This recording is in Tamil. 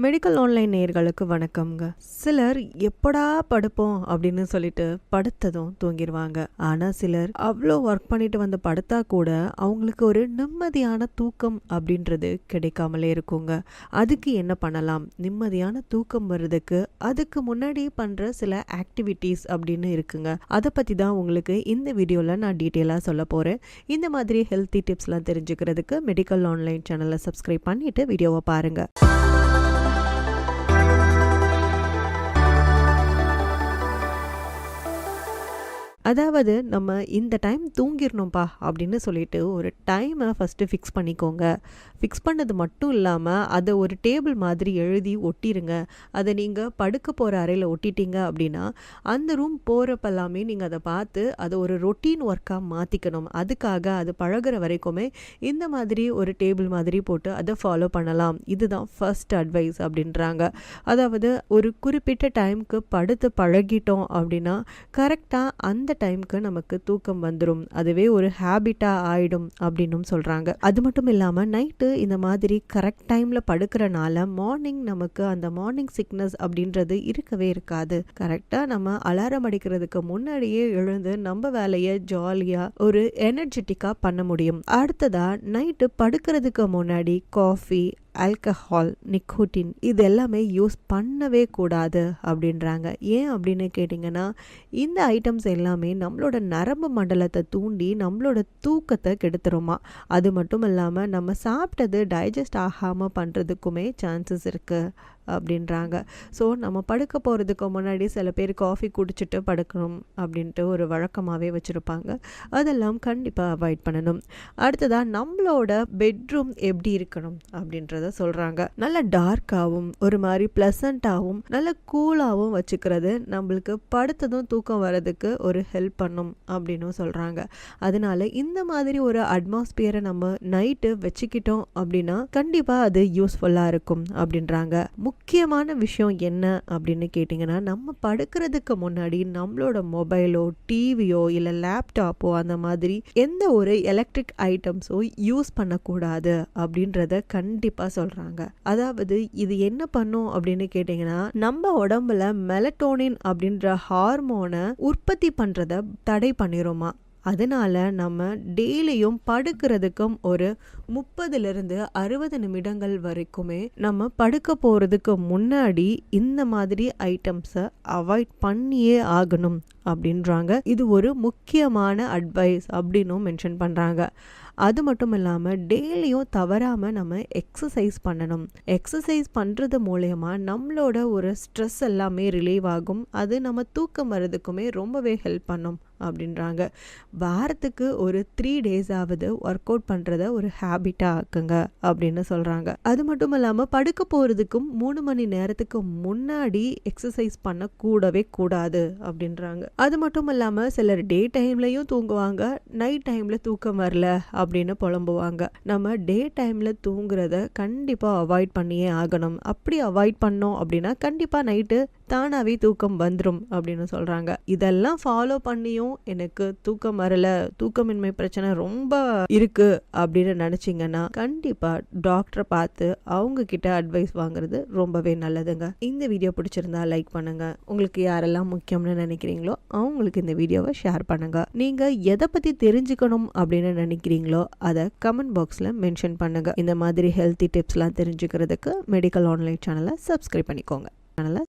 மெடிக்கல் ஆன்லைன் நேயர்களுக்கு வணக்கம்ங்க. சிலர் எப்படா படுப்போம் அப்படின்னு சொல்லிட்டு படுத்ததும் தூங்கிடுவாங்க ஆனா சிலர் அவ்வளோ ஒர்க் பண்ணிட்டு வந்து படுத்தா கூட அவங்களுக்கு ஒரு நிம்மதியான தூக்கம் அப்படின்றது கிடைக்காமலே இருக்குங்க. அதுக்கு என்ன பண்ணலாம்? நிம்மதியான தூக்கம் வர்றதுக்கு அதுக்கு முன்னாடி பண்ற சில ஆக்டிவிட்டீஸ் அப்படின்னு இருக்குங்க. அதை பத்தி தான் உங்களுக்கு இந்த வீடியோல நான் டீட்டெயிலாக சொல்ல போறேன். இந்த மாதிரி ஹெல்த்தி டிப்ஸ்லாம் தெரிஞ்சுக்கிறதுக்கு மெடிக்கல் ஆன்லைன் சேனலை சப்ஸ்கிரைப் பண்ணிட்டு வீடியோவை பாருங்க. அதாவது நம்ம இந்த டைம் தூங்கிடணும்ப்பா அப்படின்னு சொல்லிட்டு ஒரு டைமை ஃபஸ்ட்டு ஃபிக்ஸ் பண்ணிக்கோங்க. ஃபிக்ஸ் பண்ணது மட்டும் இல்லாமல் அதை ஒரு டேபிள் மாதிரி எழுதி ஒட்டிடுங்க அதை நீங்கள் படுக்க போகிற அறையில் ஒட்டிட்டீங்க அப்படின்னா அந்த ரூம் போகிறப்பெல்லாமே நீங்கள் அதை பார்த்து அதை ஒரு ரொட்டீன் ஒர்க்காக மாற்றிக்கணும் அதுக்காக அது பழகுற வரைக்குமே இந்த மாதிரி ஒரு டேபிள் மாதிரி போட்டு அதை ஃபாலோ பண்ணலாம். இதுதான் ஃபர்ஸ்ட் அட்வைஸ் அப்படின்றாங்க. அதாவது ஒரு குறிப்பிட்ட டைமுக்கு படுத்து பழகிட்டோம் அப்படின்னா கரெக்டாக அந்த டைமுக்கு நமக்கு தூக்கம் வந்துடும் அதுவே ஒரு ஹேபிட்டாக ஆயிடும் அப்படின்னும் சொல்கிறாங்க அது மட்டும் இல்லாமல் நைட்டு இந்த மாதிரி கரெக்ட் டைமில் படுக்கிறனால மார்னிங் நமக்கு அந்த மார்னிங் சிக்னஸ் அப்படின்றது இருக்கவே இருக்காது. கரெக்டாக நம்ம அலாரம் அடிக்கிறதுக்கு முன்னாடியே எழுந்து நம்ம வேலையை ஜாலியாக ஒரு எனர்ஜெட்டிக்காக பண்ண முடியும். அடுத்ததாக நைட்டு படுக்கிறதுக்கு முன்னாடி காஃபி ஆல்கஹால் நிக்கோட்டின் இது எல்லாமே யூஸ் பண்ணவே கூடாது அப்படின்றாங்க. ஏன் அப்படின்னு கேட்டிங்கன்னா இந்த ஐட்டம்ஸ் எல்லாமே நம்மளோட நரம்பு மண்டலத்தை தூண்டி நம்மளோட தூக்கத்தை கெடுத்துருமா. அது மட்டும் இல்லாமல் நம்ம சாப்பிட்டது டைஜஸ்ட் ஆகாமல் பண்ணுறதுக்குமே சான்சஸ் இருக்குது அப்படின்றாங்க. ஸோ நம்ம படுக்க போகிறதுக்கு முன்னாடி சில பேர் காஃபி குடிச்சிட்டு படுக்கணும் அப்படின்ட்டு ஒரு வழக்கமாகவே வச்சுருப்பாங்க. அதெல்லாம் கண்டிப்பாக அவாய்ட் பண்ணணும். அடுத்ததாக நம்மளோட பெட்ரூம் எப்படி இருக்கணும் அப்படின்றத சொல்கிறாங்க நல்ல டார்க்காகவும் ஒரு மாதிரி ப்ளசண்ட்டாகவும் நல்ல கூலாகவும் வச்சுக்கிறது நம்மளுக்கு படுத்ததும் தூக்கம் வர்றதுக்கு ஒரு ஹெல்ப் பண்ணும் அப்படின்னும் சொல்கிறாங்க அதனால இந்த மாதிரி ஒரு அட்மாஸ்பியரை நம்ம நைட்டு வச்சுக்கிட்டோம் அப்படின்னா கண்டிப்பாக அது யூஸ்ஃபுல்லாக இருக்கும் அப்படின்றாங்க. முக்கியமான விஷயம் என்ன அப்படின்னு கேட்டிங்கன்னா நம்ம படுக்கிறதுக்கு முன்னாடி நம்மளோட மொபைலோ டிவியோ இல்லை லேப்டாப்போ அந்த மாதிரி எந்த ஒரு எலக்ட்ரிக் ஐட்டம்ஸோ யூஸ் பண்ணக்கூடாது அப்படின்றத கண்டிப்பாக சொல்கிறாங்க அதாவது இது என்ன பண்ணும் அப்படின்னு கேட்டிங்கன்னா நம்ம உடம்புல மெலட்டோனின் அப்படின்ற ஹார்மோனை உற்பத்தி பண்ணுறத தடை பண்ணிருமா? அதனால் நம்ம டெய்லியும் படுக்கிறதுக்கும் ஒரு முப்பதுலேருந்து அறுபது நிமிடங்கள் வரைக்குமே நம்ம படுக்க போகிறதுக்கு முன்னாடி இந்த மாதிரி ஐட்டம்ஸை அவாய்ட் பண்ணியே ஆகணும் அப்படின்றாங்க. இது ஒரு முக்கியமான அட்வைஸ் அப்படின்னும் மென்ஷன் பண்ணுறாங்க அது மட்டும் இல்லாமல் டெய்லியும் தவறாமல் நம்ம எக்ஸசைஸ் பண்ணணும். எக்ஸசைஸ் பண்ணுறது மூலயமா நம்மளோட ஒரு ஸ்ட்ரெஸ் எல்லாமே ரிலீவ் ஆகும். அது நம்ம தூக்கம் வர்றதுக்குமே ரொம்பவே ஹெல்ப் பண்ணும் அப்படின்றாங்க. வாரத்துக்கு ஒரு த்ரீ டேஸாவது ஒர்க் அவுட் பண்ணுறத ஒரு ஹேபிட்டாக ஆக்குங்க அப்படின்னு சொல்கிறாங்க அது மட்டும் இல்லாமல் படுக்க போகிறதுக்கும் மூணு மணி நேரத்துக்கு முன்னாடி எக்ஸசைஸ் பண்ண கூடவே கூடாது அப்படின்றாங்க. அது மட்டும் இல்லாமல் சிலர் டே டைம்லையும் தூங்குவாங்க நைட் டைமில் தூக்கம் வரல அப்படின்னு புலம்புவாங்க. நம்ம டே டைமில் தூங்குறத கண்டிப்பாக அவாய்ட் பண்ணியே ஆகணும். அப்படி அவாய்ட் பண்ணோம் அப்படின்னா கண்டிப்பாக நைட்டு தானாகவே தூக்கம் வந்துடும் அப்படின்னு சொல்கிறாங்க இதெல்லாம் ஃபாலோ பண்ணியும் எனக்கு தூக்கம் வரல தூக்கமின்மை பிரச்சனை ரொம்ப இருக்கு அப்படின்னு நினச்சிங்கன்னா கண்டிப்பாக டாக்டரை பார்த்து அவங்க கிட்ட அட்வைஸ் வாங்குறது ரொம்பவே நல்லதுங்க. இந்த வீடியோ பிடிச்சிருந்தா லைக் பண்ணுங்க. உங்களுக்கு யாரெல்லாம் முக்கியம்னு நினைக்கிறீங்களோ அவங்களுக்கு இந்த வீடியோவை ஷேர் பண்ணுங்க. நீங்க எதை பத்தி தெரிஞ்சுக்கணும் அப்படின்னு நினைக்கிறீங்களோ அதை கமெண்ட் பாக்ஸ்ல மென்ஷன் பண்ணுங்க. இந்த மாதிரி ஹெல்த்தி டிப்ஸ்லாம் தெரிஞ்சுக்கிறதுக்கு மெடிக்கல் ஆன்லைன் சேனலை சப்ஸ்கிரைப் பண்ணிக்கோங்க. சேனலை